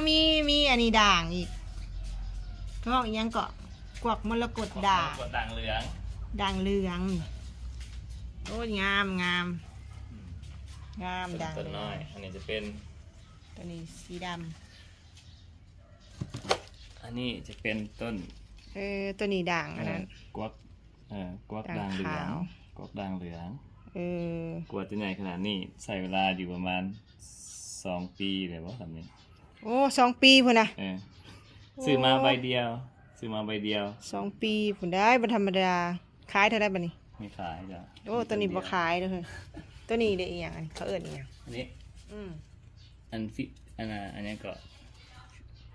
อันนี้ด่างอีกท้องอีกยังเกาะกวักมรกตด่างกดด่างเหลืองด่างเหลืองโอ้ยงามงามอืมงามเป็นด่างต้นเหลืน้อองยอันนี้จะเป็น ตัวนี้สีดอันนี้จะเป็นต้นำเออตัวนี้ด่างอันนั้น กวักเอ่อกวักด่าด่างงเหลือขางว กวักด่างเหลืองเออกวดตัวใหญ่ขนาดนี้ใส่เวลาอยู่ประมาณสองปีเลยว่าทำนี้ โอ้สองปีพุ่นนะเออซื้อมาใบเดียว ซื้อมาใบเดียวสองปีพุ่นได้บธรรมดาขายเท่าได้บัดนี้ไม่ขายจ้ะโอ้ตัวนี้บ่ขายเด้อเฮ้ยตัวนี้ได้อีหยังอันเขาเอิ้นอีหยังอันนี้อืมอันฟิอันน่ะอันนี้ก็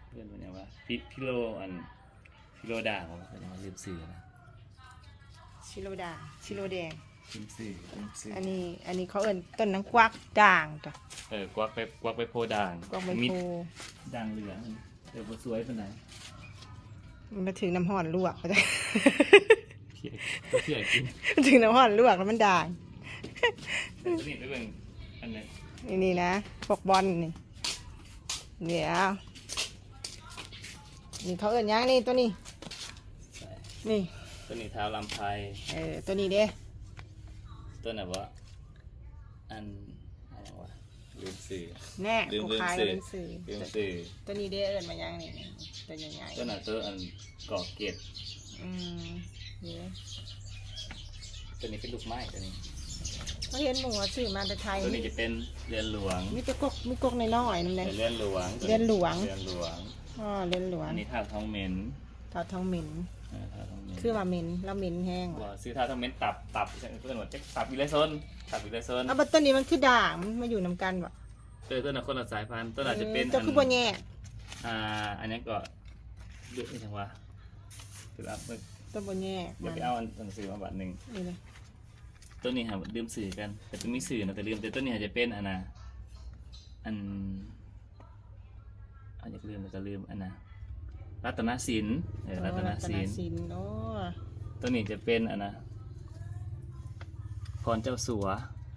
เพื่อนเป็นยังว่าพิพิโลอันพิโลด่างผมก็ยังลืมสื่อนะชิโรด่างชิโรแดง ลืมสื่อลืมสื่ออันนี้อันนี้เขาเอิ้นต้นนังกวักด่างจ้ะเออกวักไปกวักไปโพด่างกวักใบมิดโพด่างเหลืองเออบ่สวยปานไหนมันมาถึงน้ำห่อนลวกก็ได้เพียก็เพียกินมันถึงน้ำห่อนลวกแล้วมันด่าง แต่ตัวนี้ไปเบิ่งอันนี้นี่นี่นะพวกบอลนี่เดี๋ยวนี่เขาเอิ้นหยังนี่ตัวนี้ ใส่นี่ ตัวนี้เท้าลำไพรเออตัวนี้เด้ ตัวไหนวะอันอะไรวะลืมสื่อ แน่ลืมกูลืมขายสื่อ เป็นสื่อลืมสื่อตัวนี้เด้เอิ้นมาหยังนี่ตัวใหญ่ตัวไหนตัวอันกอกเกตๆอืมเดี๋ยวตัวนี้เป็นลูกไม้ตัวนี้ เขาเห็นหมูว่าซื้อมาแต่ไทยตัวนี้จะเป็นเรือนหลวงมีแต่กกมีกกน้อยๆนั่นแหละเรือนหลวงเรือนหลวง เรือนหลวง อ๋อเล่นหลวงอันนี้ท่าท้องเหม็นทอดทองเหม็นเออท่าท้องเหม็น คือว่าเหม็นแล้วเหม็นแห้งบ่ซื้อท่าท้องเหม็นตับตับเพื่อนว่าจะตับวิไลซนตับวิไลซนเอาบัตตัวนี้มันคือด่างมันมาอยู่นำกันวะเออตัวนั้นคนละสายพันธุ์ตัวนั้นจะเป็นเจ้าคือบ่แย่อ่า อันนี้ก็เยอะนี่จังวะคืออัพเมื่อตัวบ่แย่เดี๋ยวไปเอาอันหนังสือมาบัตรหนึ่งนี่เลยตัวนี้หาลืมสื่อกัน แต่ตัวมีสื่อนะแต่ลืมแต่ตัวนี้อาจจะเป็นอันน่ะอันอันนี้ก็ลืมแล้วก็ลืมอันน่ะ รัตนศิลป์เออรัตนศิลป์ศิลป์โอ้ตัวนี้จะเป็นอันน่ะพรเจ้าสัว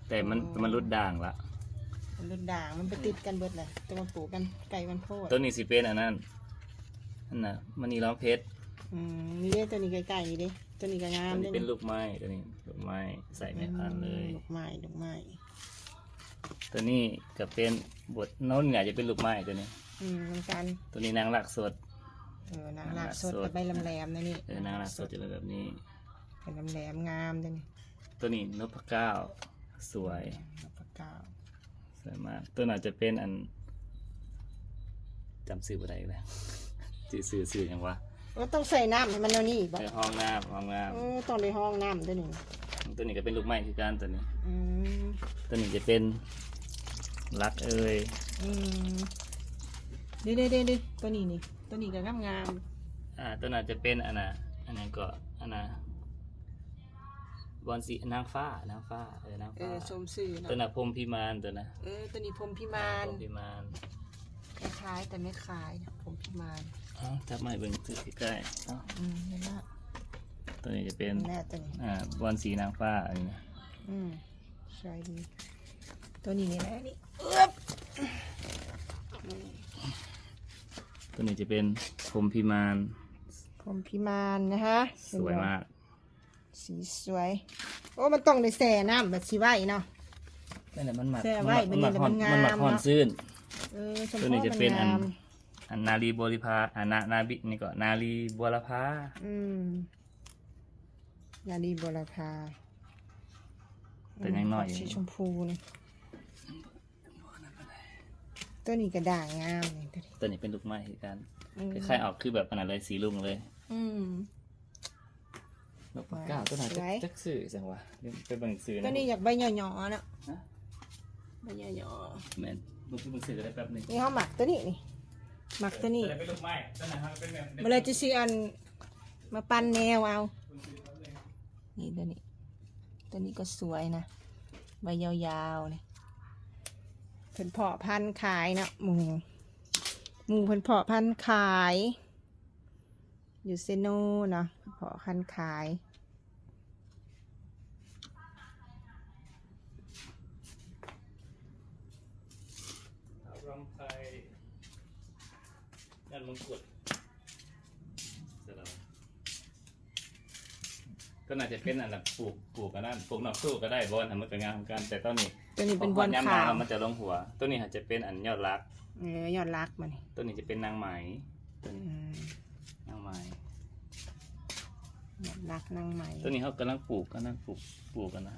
แต่มันมันรุดด่างละมันรุ่นด่างมันไปติดกันเบิดเลยตัวมันปลูกกันไก่มันโพดตัวนี้สิเป็นอันนั้นอันน่ะมันนี่ร้องเพชรอืมนี่เด้ตัวนี้ไก่ๆนี่เด้ตัวนี้ก็งามตัวเด้นี้เป็นลูกไม้ตัวนี้ลูกไม้ใส่แม่พันธุ์เลยลูกไม้ลูกไม้ตัวนี้ก็เป็นบทโน้นเนี่ยจะเป็นลูกไม้ตัวนี้ อืมเหมือนกัน ตัวนี้นางหลักสด เออนางลากสดสดกับใบลำแหลมนะนี่เออนางหลักสดจะเป็นแบบนี้ เป็นลำแหลมงามจังนี่ตัวนี้นพเก้าสวยนพเก้าสวยมากตัวน่าจะเป็นอันจำสื่ออะไรเลยสื่อสื่อสื่ออย่างวะก็ต้องใส่น้ำให้มันเอานี่บ่ในห้องน้ำห้องน้เออต้องในห้องน้ำด้วยนี่ำตัวนี้ก็เป็นลูกไม้คือการตัวนี้อืมตัวนี้จะเป็นรักเอ่ยอืมเด้เด้เด้เด้ตัวนี้นี่ ตัวนี้ก็งามงามอ่าตัวน่าจะเป็นอันน่ะอันนั้นก็อันน่ะบอลสีนางฟ้านางฟ้าเออนางเอฟ้าอชมสื่อตัวเนาะน่ะพรหมพิมานตัวน่ะเออตัวนี้พรหมพิมานพรหมพิมานคล้ายๆแต่ไม่คล้ายนะพรหมพิมานเอ้าจับไม้เบิ่งถือใกล้ๆเอ้าอืมนั่นละตัวนี้จะเป็นแน่ตัวนี้อ่าบอลสีนางฟ้าอันนี้นะอืมสวยดีตัวนี้นี่แหละนี่เอ๊บ ตัวนี้จะเป็นพรหมพิมานพรหมพิมานนะคะสวยมาก สีสวย โอ้ มันต้องได้แส่น้ำแบบสีไว้เนาะ นั่นแหละมันหมักแช่ไว้มันหมักมันมันหมักงามห่อนเนอะซื่นเออชมตัวนี้พู่จะเป็นอันงามอันนาลีบริพาอันนานาบินี่ก็นาลีบัวละพาอืมยาดีบรพาแต่ยังน้อยอสียู่ชมพูนี่ ตัวนี้กระด่างงามนี่ตัวนี้ตัวนี้เป็นลูกไม้คือกันอืมคล้ายๆออกคือแบบอันนั้นเลยสีลุงเลยอืม นกปากกาตัวไหนสวย จักสื่อจังวะเดี๋ยวไปเบิ่งสื่อตัวนี้อยากใบหย่อๆเนาะฮะใบหย่อแม่นเบิ่งไปเบิ่งสื่อก็ได้แป๊บหนึงๆนี่เขาหมักตัวนี้นี่หมักตัวนี้ตัวไหนเป็นลูกไม้ตัวไหนครับเป็นแบบเมื่อไรจะซื้ออันมาปั้นแนวเอา นี่ตัวนี้ ตัวนี้ก็สวยนะ ใบยาวๆเนี่ยเพิ่นเพาะพันธุ์ขายนะหมูหมูเพิ่นเพาะพันธุ์ขาย อยู่เซโนเนาะเพิ่นพาะพันธุ์ขายรำไทยยันมังกร ก็น่าจะเป็นอันแบบปลูกปลูกกันนั่นปลูกนอกตู้ก็ได้บอลทำมันเป็นงานของกันแต่ต้นนี้ตัวนี้เป็นบอลพย่ำขาวน้ำมันจะลงหัวต้นนี้อาจจะเป็นอันยอดรักเออยอดรักมันต้นนี้จะเป็นนางไหมต้นอืนี้มนางไหมยอดรักนางไหมต้นนี้เขากำลังปลูกกำลังปลูกปลูกกันนะ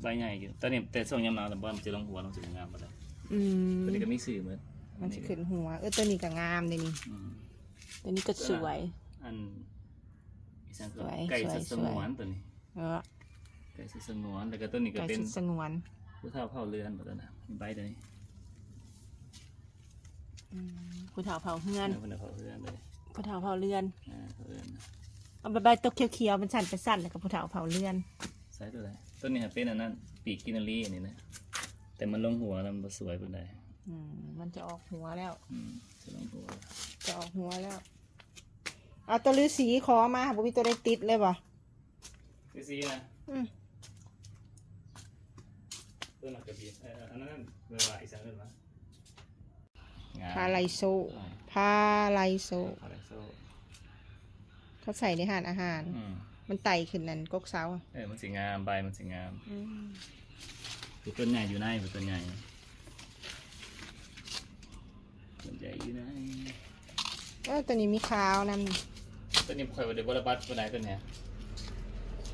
ใบใหญ่อยู่ต้นนี้แต่ส่งยำหนาวแต่บอลมันจะลงหัวลงสีงามไปเลยอืมต้นนี้ก็มีสื่อเหมือนมันจะขึ้นหัวเออตัวนี้ก็งามเลยนี่อืมตัวนี้ก็สวย อัน อีสานก็สวยไก่สวย สัตว์สสวยงวนตัวนี้เออไก่สัตว์สงวนแล้วก็ต้นนี้ก็ไก่เป็น สุดสงวนผู้เฒ่าเผ่าเรือนหมดแล้วนะมีใบตัวนี้อืมผู้เฒ่าเผาเฮือนเออคนเฒ่าเผ่าเรือนเลยผู้เฒ่าเผาเรือนอ่าเผ่าเรือนนะเอาใบใบตกเขียวๆมันสั่นไปสั่นแล้วก็ผู้เฒ่าเผาเรือนใส่ตัวไหนต้นนี้เป็นอันนั้นปีกกินนารีอันนี้นะ แต่มันลงหัวแล้วมันบ่สวยปานใดอืมมันจะออกหัวแล้ว อืมจะลงหัว จะออกหัวแล้ว เอาตัวฤาษีขอมาบ่มีตัวได้ติดเลยบ่คือซีนะอืมต้นหนักกระเบียเอออันนั้นเวลาอีสานเรียกว่างาพาไลโซอ่าพาไลโซ พาไลโซเขาใส่ในอาหารอาหาร อืมมันไต่ขึ้นนั่นกกเสาอะเออมันสีงามใบมันสีงามอืมคือต้นใหญ่อยู่ในเป็นต้นใหญ่ต้นใหญ่อยู่ในเออตัวนี้มีขาวนำนี่ ต้นนี้คอยว่าเดี๋ยวบรบัตตัวไหนต้นเนี้ย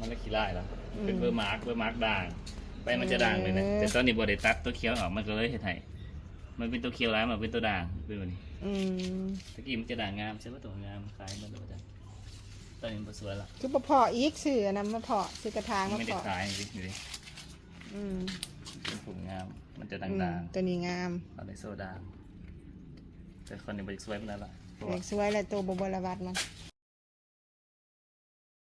มันไม่ขี้ไล่แล้วเป็นเบอร์มาร์กเบอร์มาร์กด่างใบมันจะด่างเลยนะแต่ตอนนี้บริตัดตัวเคี้ยวออกมันก็เลยเห็นไห้มันเป็นตัวเคี้ยวร้ายมันเป็นตัวด่างเป็นแบบนี้อืมตะกี้มันจะด่างงามใช่ป่ะตัวงามคล้ายมันเลยจ้ะตอนนี้มันบ่สวยละคือบ่เพาะอีกสื่ออันนั้นมาเพาะซื้อกระถางมันมาไม่ได้เพาะคล้ายจริงๆดิอืมเป็นผงงาม มันจะอืมด่างตัวนี้งามๆเอาในโซดาแต่คนนี้บริสวยเป็นอะไรละเพราะเด็ว่ากสวยและตัวบบรวัดมัน